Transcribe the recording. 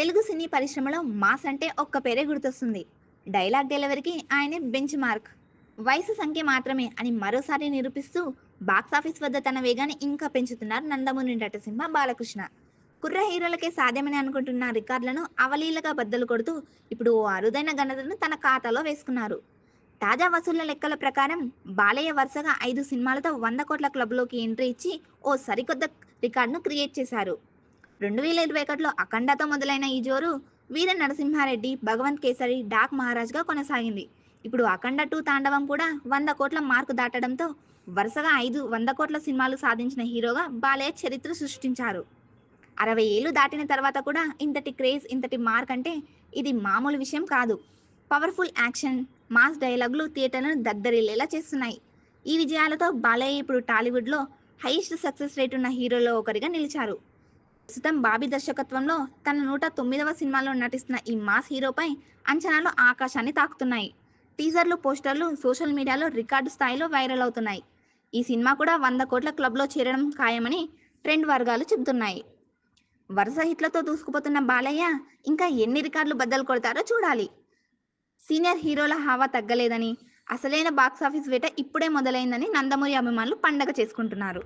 తెలుగు సినీ పరిశ్రమలో మాస్ అంటే ఒక్క పేరే గుర్తొస్తుంది. డైలాగ్ డెలివరీకి ఆయనే బెంచ్ మార్క్. వయసు సంఖ్య మాత్రమే అని మరోసారి నిరూపిస్తూ బాక్సాఫీస్ వద్ద తన వేగాన్ని ఇంకా పెంచుతున్నారు నందమూరి నటసింహ బాలకృష్ణ. కుర్ర హీరోలకే సాధ్యమని అనుకుంటున్న రికార్డులను అవలీలగా బద్దలు కొడుతూ ఇప్పుడు ఓ అరుదైన ఘనతను తన ఖాతాలో వేసుకున్నారు. తాజా వసూళ్ళ లెక్కల ప్రకారం బాలయ్య వరుసగా ఐదు సినిమాలతో వంద కోట్ల క్లబ్లోకి ఎంట్రీ ఇచ్చి ఓ సరికొత్త రికార్డును క్రియేట్ చేశారు. రెండు వేల ఇరవై ఒకటిలో అఖండతో మొదలైన ఈ జోరు వీర నరసింహారెడ్డి భగవంత్ కేసరి డాక్ మహారాజ్గా కొనసాగింది. ఇప్పుడు అఖండ టూ తాండవం కూడా వంద కోట్ల మార్కు దాటడంతో వరుసగా ఐదు వంద కోట్ల సినిమాలు సాధించిన హీరోగా బాలయ్య చరిత్ర సృష్టించారు. అరవై ఏళ్ళు దాటిన తర్వాత కూడా ఇంతటి క్రేజ్ ఇంతటి మార్క్ అంటే ఇది మామూలు విషయం కాదు. పవర్ఫుల్ యాక్షన్ మాస్ డైలాగులు థియేటర్లను దద్దరిల్లేలా చేస్తున్నాయి. ఈ విజయాలతో బాలయ్య ఇప్పుడు టాలీవుడ్లో హైయెస్ట్ సక్సెస్ రేట్ ఉన్న హీరోలో ఒకరిగా నిలిచారు. ప్రస్తుతం బాబీ దర్శకత్వంలో తన నూట తొమ్మిదవ సినిమాలో నటిస్తున్న ఈ మాస్ హీరోపై అంచనాలు ఆకాశాన్ని తాకుతున్నాయి. టీజర్లు పోస్టర్లు సోషల్ మీడియాలో రికార్డు స్థాయిలో వైరల్ అవుతున్నాయి. ఈ సినిమా కూడా వంద కోట్ల క్లబ్లో చేరడం ఖాయమని ట్రెండ్ వర్గాలు చెబుతున్నాయి. వరుస హిట్లతో దూసుకుపోతున్న బాలయ్య ఇంకా ఎన్ని రికార్డులు బద్దలు కొడతారో చూడాలి. సీనియర్ హీరోల హావా తగ్గలేదని అసలైన బాక్సాఫీస్ వేట ఇప్పుడే మొదలైందని నందమూరి అభిమానులు పండగ చేసుకుంటున్నారు.